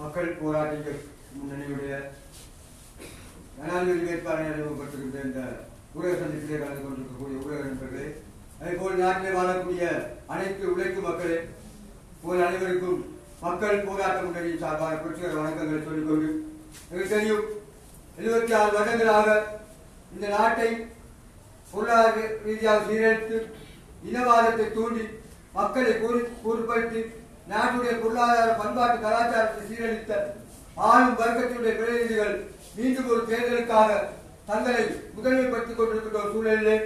மக்கள் போராட்ட முன்னணியுடைய ஜனாதிபதி வேட்பாளர் அறிமுகப்படுத்துகின்ற இந்த ஊரக சந்திப்பிலே கலந்து கொண்டிருக்கக்கூடிய ஊரக நண்பர்களே அதேபோல் நாட்டிலே வாழக்கூடிய அனைத்து உழைக்கும் மக்களே போல் அனைவருக்கும் மக்கள் போராட்ட முன்னணியின் சார்பான புரட்சிகர வணக்கங்களை சொல்லிக்கொண்டு எனக்கு தெரியும் எழுபத்தி ஆறு வருடங்களாக இந்த நாட்டை பொருளாதார ரீதியாக சீரழித்து இனவாதத்தை தூண்டி மக்களை கூறு கூறுபடுத்தி நாட்டுடைய பொருளாதார பண்பாட்டு கலாச்சாரத்தை சீரழித்த ஆளும் வர்க்கத்தினுடைய பிரதிநிதிகள் மீண்டும் ஒரு தேர்தலுக்காக தங்களை முதன்மைப்படுத்திக் கொண்டிருக்கின்ற ஒரு சூழலிலே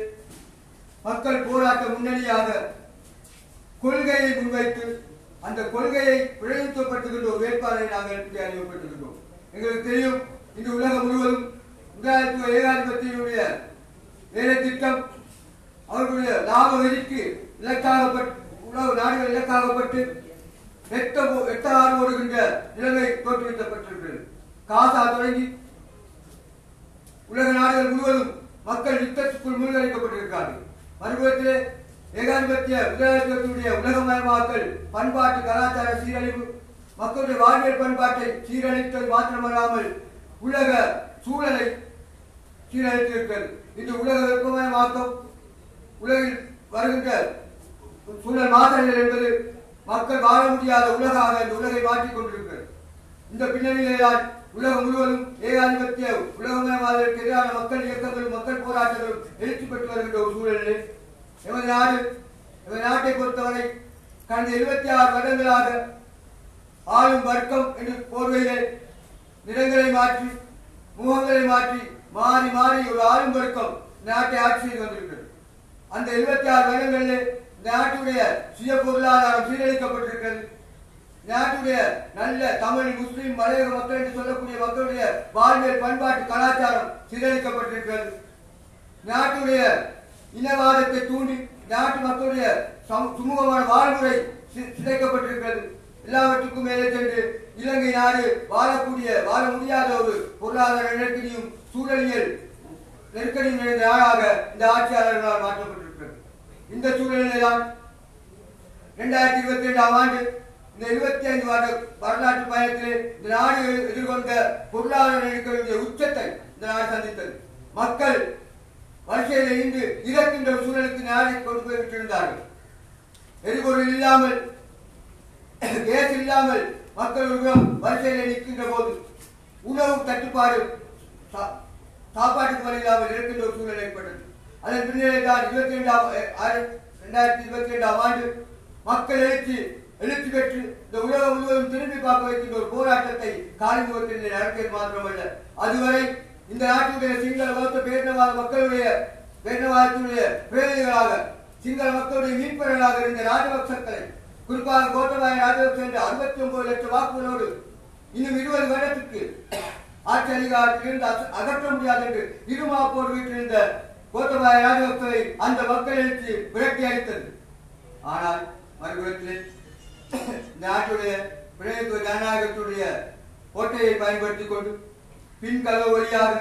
மக்கள் போராட்ட முன்னணியாக கொள்கையை முன்வைத்து அந்த கொள்கையை பிரதிநிதித்துவப்படுத்துகின்ற ஒரு வேட்பாளரை நாங்கள் இங்கே எங்களுக்கு தெரியும் இந்த உலகம் முழுவதும் முதலாளித்துவ ஏகாதிபத்தியினுடைய வேலை திட்டம் அவர்களுடைய லாப வெறிக்கு இலக்காகப்பட்டு உலக நாடுகள் இலக்காகப்பட்டு எட்ட எட்ட ஆறு ஓடுகின்ற நிலைமை தோற்றுவிக்கப்பட்டிருக்கிறது. காசா தொடங்கி உலக நாடுகள் முழுவதும் மக்கள் யுத்தத்துக்குள் மூழ்கடிக்கப்பட்டிருக்கிறார்கள். மறுபுறத்திலே ஏகாதிபத்திய முதலாளித்துவத்தினுடைய உலகமயமாக்கல் பண்பாட்டு கலாச்சார சீரழிவு மக்களுடைய வாழ்வியல் பண்பாட்டை சீரழித்தது மாத்திரமல்லாமல் உலக சூழலை சீரழித்திருக்கிறது. இந்த உலக வெப்பமயமாக்கம் உலகில் வருகின்ற சூழல் மாற்றங்கள் என்பது மக்கள் வாழ முடியாத உலகாக இந்த உலகை மாற்றிக் கொண்டிருக்கிறது. இந்த பின்னணியிலேதான் உலகம் முழுவதும் ஏகாதிபத்திய உலகமயமாதலுக்கு எதிரான மக்கள் இயக்கங்களும் மக்கள் போராட்டங்களும் எழுச்சி பெற்று வருகின்ற ஒரு சூழலில் எமது நாடு எமது நாட்டை பொறுத்தவரை கடந்த இருபத்தி ஆறு வருடங்களாக ஆளும் வர்க்கம் என்று போர்வையிலே நிறங்களை மாற்றி முகங்களை மாற்றி மாறி மாறி ஒரு ஆளும் வர்க்கம் நாட்டை ஆட்சி செய்து வந்திருக்கிறது. அந்த இருபத்தி ஆறு வருடங்களிலே நாட்டுடைய சுய பொருளாதாரம் சீரழிக்கப்பட்டிருக்கிறது. நாட்டுடைய நல்ல தமிழ் முஸ்லீம் மலையக மக்கள் என்று சொல்லக்கூடிய மக்களுடைய வாழ்வியல் பண்பாட்டு கலாச்சாரம் சீரழிக்கப்பட்டிருக்கிறது. நாட்டுடைய இனவாதத்தை தூண்டி நாட்டு மக்களுடைய சுமூகமான வாழ்முறை சி- சிதைக்கப்பட்டிருக்கிறது. எல்லாவற்றுக்கும் மேலே சென்று இலங்கை நாடு வாழக்கூடிய வாழ முடியாத ஒரு பொருளாதார நெருக்கடியும் சூழலியல் நெருக்கடியும் நிறைந்த நாடாக இந்த ஆட்சியாளர்களால் மாற்றப்பட்டிருக்கிறது. இந்த சூழ்நிலைதான் இரண்டாயிரத்தி இருபத்தி ரெண்டாம் ஆண்டு இந்த இருபத்தி ஐந்து வருட வரலாற்று பயணத்தில் இந்த நாடு எதிர்கொண்ட பொருளாதார நெருக்கடியுடைய உச்சத்தை இந்த நாடு சந்தித்தது. மக்கள் வரிசையில் இன்று இறக்கின்ற சூழலுக்கு நாடை கொண்டு போய் விட்டிருந்தார்கள். எரிபொருள் இல்லாமல் கேஸ் இல்லாமல் மக்கள் ஒருவரும் வரிசையில் நிற்கின்ற போது உணவு தட்டுப்பாடு சா- சாப்பாட்டுக்கு வழி இல்லாமல் இருக்கின்ற ஒரு சூழல் ஏற்பட்டது. அதன் பின்னரே இருபத்தி ரெண்டாம் இரண்டாயிரத்தி இருபத்தி ரெண்டாம் ஆண்டு மக்கள் எழுச்சி எழுச்சி பெற்று இந்த உலகம் முழுவதும் திரும்பி பார்க்க வைக்கின்ற ஒரு போராட்டத்தை காலிமுகத்தில் நடத்தியது மாத்திரமல்ல. அதுவரை இந்த நாட்டினுடைய சிங்கள பௌத்த பேரினவாத மக்களுடைய பேரினவாதத்தினுடைய பிரதிநிதிகளாக சிங்கள மக்களுடைய மீட்பர்களாக இருந்த ராஜபக்சக்களை குறிப்பாக கோட்டபாய ராஜபக்ச என்ற அறுபத்தி ஒன்பது லட்சம் வாக்குகளோடு இன்னும் இருபது வருடத்திற்கு ஆட்சி அதிகாரத்தில் இருந்து அகற்ற முடியாது என்று இருமாப்போர் வீட்டில் இருந்த கோத்தபாய ராஜபக்தரை அந்த மக்கள் எழுச்சி விரட்டி அடித்தது ஆனால் மறுபுறத்தில் இந்த நாட்டுடைய பிரதித்துவ ஜனநாயகத்துடைய கோட்டையை பயன்படுத்திக் கொண்டு பின் கதவு வழியாக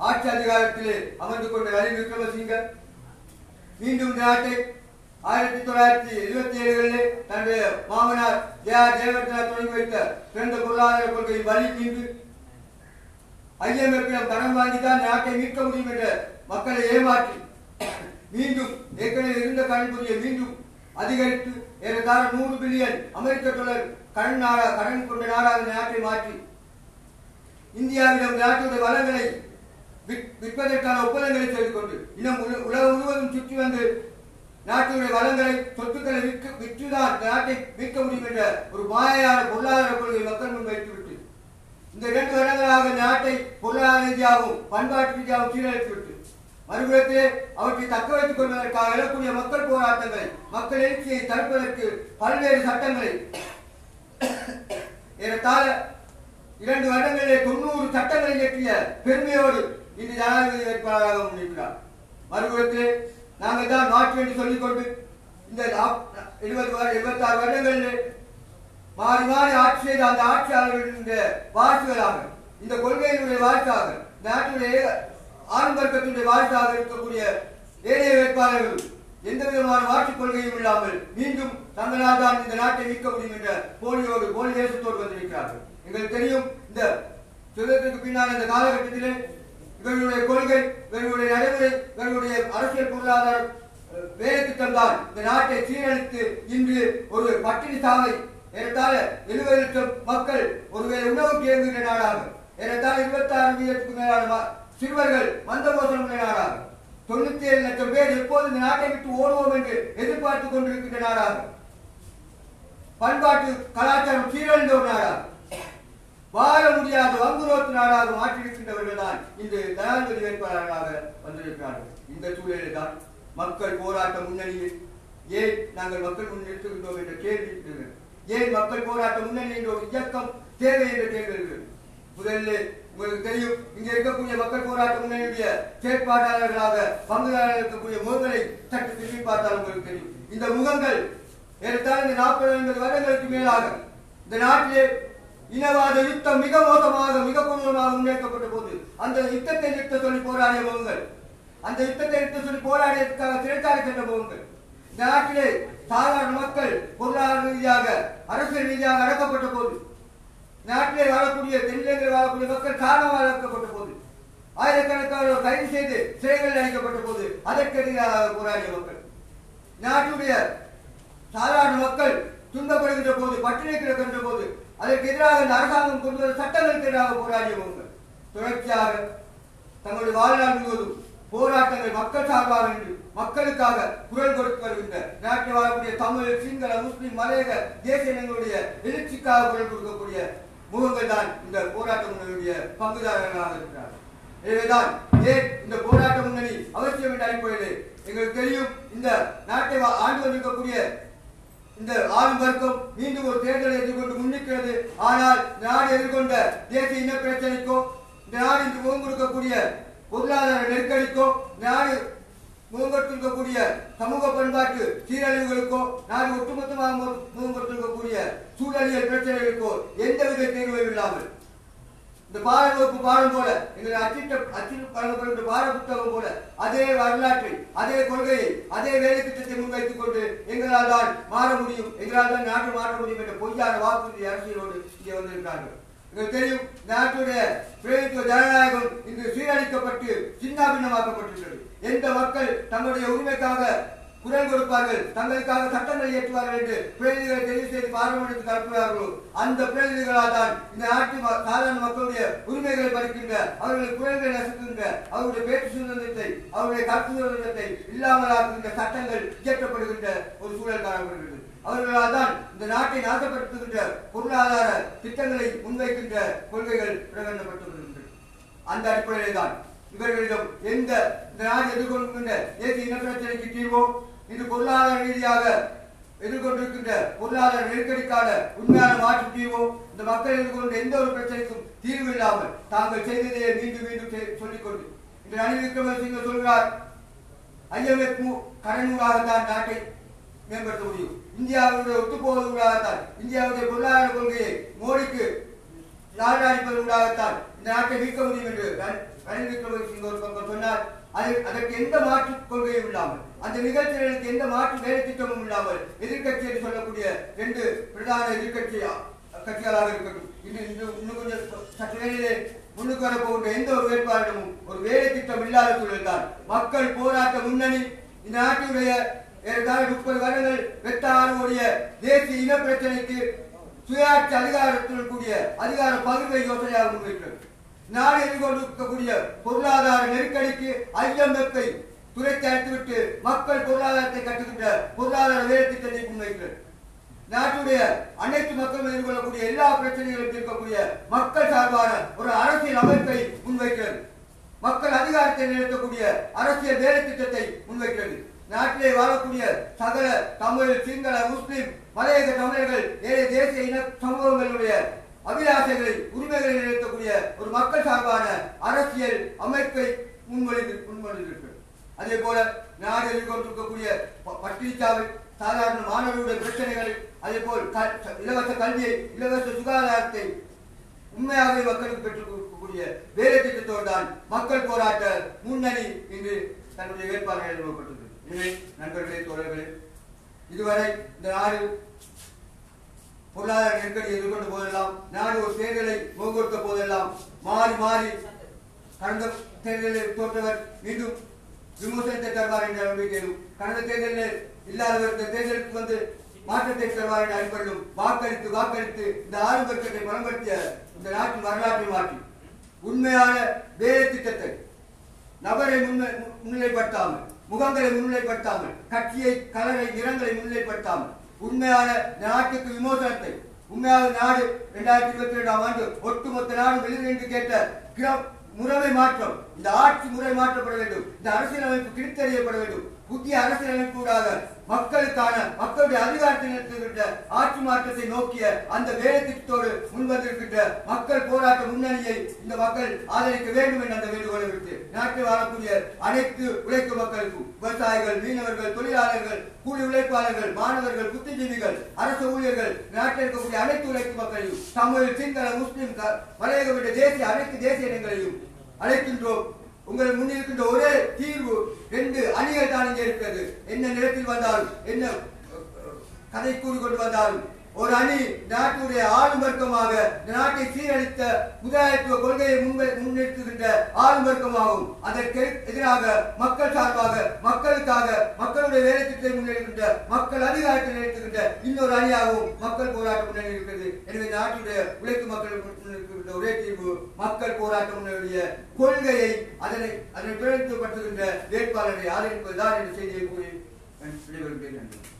ஆட்சி அதிகாரத்திலே அமர்ந்து கொண்ட ரணில் விக்ரமசிங்க மீண்டும் நாட்டை ஆயிரத்தி தொள்ளாயிரத்தி எழுபத்தி ஏழுகளிலே தன்னுடைய மாமனார் ஜெயா ஜெயவர்தனா தொடங்கி வைத்த சிறந்த பொருளாதார கொள்கையின் வழி நின்று ஐஎம்எஃபிடம் கடன் வாங்கித்தான் நாட்டை மீட்க முடியும் என்ற மக்களை ஏமாற்றி மீண்டும் ஏற்கனவே இருந்த கடன்புரியை மீண்டும் அதிகரித்து ஏறத்தாழ நூறு பில்லியன் அமெரிக்க டாலர் கடன் நாடா கடன் கொண்ட நாடாக நாட்டை மாற்றி. இந்தியாவிடம் நாட்டுடைய வளங்களை விற்- விற்பதற்கான ஒப்பந்தங்களை செய்து கொண்டு இன்னும் உலகம் முழுவதும் சுற்றி வந்து நாட்டுடைய வளங்களை சொத்துக்களை விற்க விற்றுதான் நாட்டை மீட்க முடியும் என்ற ஒரு மாயையான பொருளாதார கொள்கை மக்கள் முன் வைத்துவிட்டு இந்த இரண்டு வருடங்களாக நாட்டை பொருளாதார ரீதியாகவும் பண்பாட்டு ரீதியாகவும் சீரழித்துவிட்டு மறுபுறத்திலே அவற்றை தக்க வைத்துக் கொள்வதற்காக எழக்கூடிய மக்கள் போராட்டங்களை மக்கள் எழுச்சியை தடுப்பதற்கு பல்வேறு சட்டங்களை ஏறத்தாழ இரண்டு வருடங்களிலே தொண்ணூறு சட்டங்களை இயற்றிய பெருமையோடு இன்று ஜனாதிபதி வேட்பாளராக முன்னிற்கிறார் மறுபுறத்திலே நாங்கள் தான் நாட்டு என்று சொல்லிக்கொண்டு இந்த இருபது எழுபது இருபத்தாறு வருடங்களிலே மாறி மாறி ஆட்சி செய்த அந்த ஆட்சியாளர்களுடைய வாரிசுகளாக இந்த கொள்கையினுடைய வாரிசாக நாட்டினுடைய நாட்டுடைய ஆளும் வர்க்கத்தினுடைய வாரிசாக இருக்கக்கூடிய ஏனைய வேட்பாளர்கள் எந்த விதமான மாற்றுக் கொள்கையும் இல்லாமல் மீண்டும் தங்களால் தான் இந்த நாட்டை மீட்க முடியும் என்ற போலியோடு போலி தேசத்தோடு வந்திருக்கிறார்கள். எங்களுக்கு தெரியும் இந்த சுதந்திரத்துக்கு பின்னால் இந்த காலகட்டத்திலே இவர்களுடைய கொள்கை இவர்களுடைய நடைமுறை இவர்களுடைய அரசியல் பொருளாதார அஹ், தந்தால் தான் இந்த நாட்டை சீரழித்து இன்று ஒரு பட்டினி சாவை ஏறத்தாழ எழுபது லட்சம் மக்கள் ஒருவேளை உணவுக்கு இயங்குகிற நாடாகும் ஏறத்தாழ இருபத்தி ஆறு வீதத்துக்கு மேலான சிறுவர்கள் வந்த உள்ள தொண்ணூத்தி ஏழு லட்சம் பேர் எப்போது இந்த நாட்டை விட்டு ஓடுவோம் என்று எதிர்பார்த்துக் கொண்டிருக்கின்ற நாடாக பண்பாட்டு கலாச்சாரம் சீரழிந்த ஒரு நாடாக வாழ முடியாத வங்குரோத்து நாடாக மாற்றியிருக்கின்றவர்கள் தான் இன்று ஜனாதிபதி வேட்பாளர்களாக வந்திருக்கிறார்கள். இந்த சூழலில் தான் மக்கள் போராட்ட முன்னணியில் ஏன் நாங்கள் மக்கள் முன்னெடுத்துகின்றோம் என்ற கேள்வி இருக்கிறது ஏன் மக்கள் போராட்ட முன்னணி என்ற ஒரு இயக்கம் தேவை என்ற கேள்வி இருக்கிறது முதலில் உங்களுக்கு தெரியும் இங்க இருக்கக்கூடிய மக்கள் போராட்ட முன்னணியுடைய செயற்பாட்டாளர்களாக பங்குதாரர்கள் இருக்கக்கூடிய முகங்களை சற்று திரும்பி பார்த்தால் உங்களுக்கு தெரியும். இந்த முகங்கள் ஏறத்தாழ இந்த நாற்பது ஐம்பது வருடங்களுக்கு மேலாக இந்த நாட்டிலே இனவாத யுத்தம் மிக மோசமாக மிக கொடூரமாக முன்னேற்றப்பட்ட போது அந்த யுத்தத்தை நிறுத்த சொல்லி போராடிய முகங்கள் அந்த யுத்தத்தை நிறுத்த சொல்லி போராடியதற்காக சிறைச்சாலை சென்ற முகங்கள் இந்த நாட்டிலே சாதாரண மக்கள் பொருளாதார ரீதியாக அரசியல் ரீதியாக அடக்கப்பட்ட போது நாட்டிலே வாழக்கூடிய தென்னிலங்கையில் வாழக்கூடிய மக்கள் காரணமாக அடக்கப்பட்ட போது ஆயிரக்கணக்கானோர் கைது செய்து சிறைகளில் அடைக்கப்பட்ட போது அதற்கு எதிராக போராடிய மக்கள். நாட்டுடைய சாதாரண மக்கள் துன்பப்படுகின்ற போது பட்டினி கிடக்கின்ற போது அதற்கு எதிராக இந்த அரசாங்கம் கொண்டு வந்த சட்டங்களுக்கு எதிராக போராடியவங்க தொடர்ச்சியாக தங்களுடைய வாழ்நாள் முழுவதும் போராட்டங்கள் மக்கள் சார்பாக நின்று மக்களுக்காக குரல் கொடுத்து வருகின்ற நாட்டில் வாழக்கூடிய தமிழ் சிங்கள முஸ்லிம் மலையக தேசிய இனங்களுடைய எழுச்சிக்காக குரல் கொடுக்கக்கூடிய முகங்கள் தான் இந்த போராட்ட முன்னணியுடைய பங்குதாரர்களாக இருக்கிறார் எனவேதான் ஏன் இந்த போராட்ட முன்னணி அவசியம் என்ற அடிப்படையில் எங்களுக்கு தெரியும் இந்த நாட்டை ஆண்டு வந்திருக்கக்கூடிய இந்த ஆளும் வர்க்கம் மீண்டும் ஒரு தேர்தலை எதிர்கொண்டு முன்னிக்கிறது ஆனால் இந்த நாடு எதிர்கொண்ட தேசிய இன பிரச்சனைக்கோ இந்த நாடு இன்று முகம் கொடுக்கக்கூடிய பொருளாதார நெருக்கடிக்கோ இந்த நாடு முகங்கொடுத்திருக்கக்கூடிய சமூக பண்பாட்டு சீரழிவுகளுக்கோ நாடு ஒட்டுமொத்தமாக மு- சூழலியல் பிரச்சனைகளுக்கோ எந்தவித தீர்வும் இல்லாமல். இந்த பாட வகுப்பு பாடம் போல எங்களை அச்சிட்ட அச்சிட்டு வழங்கப்படுகின்ற பாட புத்தகம் போல அதே வரலாற்றை அதே கொள்கையை அதே வேலை திட்டத்தை முன்வைத்துக் கொண்டு எங்களால் தான் மாற முடியும் எங்களால் தான் நாட்டை மாற்ற முடியும் என்ற பொய்யான வாக்குறுதி அரசியலோடு இங்கே வந்திருக்கிறார்கள். எங்களுக்கு தெரியும் நாட்டுடைய பிரதித்துவ ஜனநாயகம் இன்று சீரழிக்கப்பட்டு சின்னாபின்னமாக்கப்பட்டுள்ளது எந்த மக்கள் தங்களுடைய உரிமைக்காக குரல் கொடுப்பார்கள் தங்களுக்காக சட்டங்களை இயற்றுவார்கள் என்று பிரதிநிதிகளை தெரிவு செய்து பார்லிமெண்ட்டுக்கு கலப்புகிறார்களோ அந்த பிரதிநிதிகளால் தான் இந்த நாட்டு ம- சாதாரண மக்களுடைய உரிமைகளை பறிக்கின்ற அவர்களுடைய குரல்களை நசுக்குகின்ற அவருடைய பேச்சு சுதந்திரத்தை அவருடைய கருத்து சுதந்திரத்தை இல்லாமலாக்குகின்ற சட்டங்கள் இயற்றப்படுகின்ற ஒரு சூழல் காணப்படுகிறது. அவர்களால் தான் இந்த நாட்டை நாசப்படுத்துகின்ற பொருளாதார திட்டங்களை முன்வைக்கின்ற கொள்கைகள் பிரகடனப்பட்டு வருகின்றன அந்த அடிப்படையில் தான் இவர்களிடம் எந்த இந்த நாடு எதிர்கொள்கின்ற தேசிய இன பிரச்சனைக்கு தீர்வோ இது பொருளாதார ரீதியாக எதிர்கொண்டிருக்கின்ற பொருளாதார நெருக்கடிக்கான உண்மையான மாற்று தீர்வோ இந்த மக்கள் எதிர்கொண்ட எந்த ஒரு பிரச்சனைக்கும் தீர்வு இல்லாமல் தாங்கள் செய்ததையே மீண்டும் மீண்டும் சொல்லிக்கொண்டு இன்று ரணில் விக்ரமசிங்க சொல்கிறார் ஐஎம்எஃப் கடனூடாகத்தான் நாட்டை மேம்படுத்த முடியும். இந்தியாவுடைய ஒத்துப்போவதற்காகத்தான் இந்தியாவுடைய பொருளாதார கொள்கையை மோடிக்கு நாடாடிப்பதற்காகத்தான் இந்த நாட்டை மீட்க முடியும் என்று அறிவிக்கிறோம் ரணில் சொன்னார். அது அதற்கு எந்த மாற்று கொள்கையும் இல்லாமல் அந்த நிகழ்ச்சிகளுக்கு எந்த மாற்று வேலை திட்டமும் இல்லாமல் எதிர்க்கட்சி என்று சொல்லக்கூடிய ரெண்டு பிரதான எதிர்கட்சி கட்சிகளாக இருக்கட்டும். இன்னும் இன்னும் கொஞ்சம் சற்று வேலையிலே முன்னுக்கு வரப்போகின்ற எந்த ஒரு வேட்பாளரிடமும் ஒரு வேலை திட்டம் இல்லாத சூழல் தான். மக்கள் போராட்ட முன்னணி இந்த நாட்டினுடைய ஏறத்தாழ முப்பது வருடங்கள் வெட்ட தேசிய இன பிரச்சனைக்கு சுயாட்சி அதிகாரத்துடன் கூடிய அதிகார பகிர்வை யோசனையாக முன்வைக்கிறது. நாடு எதிர்கொண்டிருக்கக்கூடிய பொருளாதார நெருக்கடிக்கு ஐஎம்எஃப்பை துரைத்து அழைத்துவிட்டு மக்கள் பொருளாதாரத்தை கட்டுகின்ற பொருளாதார வேலை திட்டத்தை முன்வைக்கிறது. நாட்டுடைய அனைத்து மக்களும் எதிர்கொள்ளக்கூடிய எல்லா பிரச்சனைகளும் இருக்கக்கூடிய மக்கள் சார்பான ஒரு அரசியல் அமைப்பை முன்வைக்கிறது. மக்கள் அதிகாரத்தை நிறுத்தக்கூடிய அரசியல் வேலை திட்டத்தை முன்வைக்கிறது. நாட்டிலே வாழக்கூடிய சகல தமிழ் சிங்கள முஸ்லிம் மலையக தமிழர்கள் ஏழை தேசிய இன சமூகங்களுடைய அபிலாஷைகளை உரிமைகளை நிறுத்தக்கூடிய ஒரு மக்கள் சார்பான அரசியல் அமைப்பை முன்மொழிந்து முன்மொழிந்திருக்கிறது. அதே போல நாடு எதிர்கொண்டிருக்கக்கூடிய ப- பட்டினிச்சாவை சாதாரண மாணவர்களுடைய பிரச்சனைகள் அதே போல் இலவச கல்வியை இலவச சுகாதாரத்தை உண்மையாகவே மக்களுக்கு பெற்றுக் கொடுக்கக்கூடிய வேலை திட்டத்தோடு தான் மக்கள் போராட்ட முன்னணி இன்று தன்னுடைய வேட்பாளர்கள் நிறுவப்பட்டது எனவே நண்பர்களே தோழர்களே இதுவரை இந்த நாடு பொருளாதார நெருக்கடி எதிர்கொண்ட போதெல்லாம் நாடு ஒரு தேர்தலை முகங்கொடுத்த போதெல்லாம் மாறி மாறி கடந்த தேர்தலில் தோற்றவர் மீண்டும் விமர்சனத்தை தருவார் என்ற நம்பிக்கையிலும் கடந்த தேர்தலில் இல்லாதவர் இந்த தேர்தலுக்கு வந்து மாற்றத்தை தருவார் என்ற அடிப்படையிலும் வாக்களித்து வாக்களித்து இந்த ஆறு வர்க்கத்தை பலப்படுத்திய இந்த நாட்டின் வரலாற்றை மாற்றி. உண்மையான வேலை திட்டத்தை நபரை முன்னிலைப்படுத்தாமல் முகங்களை முன்னிலைப்படுத்தாமல் கட்சியை கலரை நிறங்களை முன்னிலைப்படுத்தாமல் உண்மையான நாட்டுக்கு விமோசனத்தை உண்மையான நாடு இரண்டாயிரத்தி இருபத்தி ரெண்டாம் ஆண்டு ஒட்டுமொத்த நாடு வெளியிட்டு கேட்ட கிர- முறைமை மாற்றம். இந்த ஆட்சி முறை மாற்றப்பட வேண்டும். இந்த அரசியலமைப்பு கிழித்தறியப்பட வேண்டும். புதிய அரசியலமைப்பூடாக மக்களுக்கான மக்களுடைய அதிகாரத்தை நிறுத்துகின்ற ஆட்சி மாற்றத்தை நோக்கிய அந்த வேலை திட்டத்தோடு முன்வந்திருக்கின்ற மக்கள் போராட்ட முன்னணியை இந்த மக்கள் ஆதரிக்க வேண்டும் என்ற அந்த வேண்டுகோளை விட்டு நாட்டில் வாழக்கூடிய அனைத்து உழைக்கும் மக்களுக்கும் விவசாயிகள் மீனவர்கள் தொழிலாளர்கள் கூலி உழைப்பாளர்கள் மாணவர்கள் புத்திஜீவிகள் அரசு ஊழியர்கள் நாட்டில் இருக்கக்கூடிய அனைத்து உழைக்கும் மக்களையும் தமிழ் சிங்கள முஸ்லிம் க- தேசிய அனைத்து தேசிய இனங்களையும் அழைக்கின்றோம். உங்கள் முன்னிருக்கின்ற ஒரே தீர்வு ரெண்டு அணிகள் தான் இங்கே இருக்கிறது. என்ன நிலத்தில் வந்தாலும் என்ன கதை கூறிக்கொண்டு வந்தாலும் ஒரு அணி நாட்டுடைய ஆளும் வர்க்கமாக நாட்டை சீரழித்த முதலாளித்துவ கொள்கையை முன்வை முன்னிறுத்துகின்ற ஆளும் வர்க்கமாகும் அதற்கு எதிராக மக்கள் சார்பாக மக்களுக்காக மக்களுடைய வேலை திட்டத்தை முன்னெடுக்கின்ற மக்கள் அதிகாரத்தை நிறுத்துகின்ற இன்னொரு அணியாகவும் மக்கள் போராட்டம் முன்னணி இருக்கிறது எனவே நாட்டுடைய உழைக்கும் மக்கள் முன்னெடுக்கின்ற ஒரே தீர்வு மக்கள் போராட்டம் முன்னணியுடைய கொள்கையை அதனை அதனை பிரதிநிதித்துவப்படுத்துகின்ற வேட்பாளரை ஆதரிப்பதுதான் என்ற செய்தியை கூறி விடைபெறுகிறேன். நன்றி.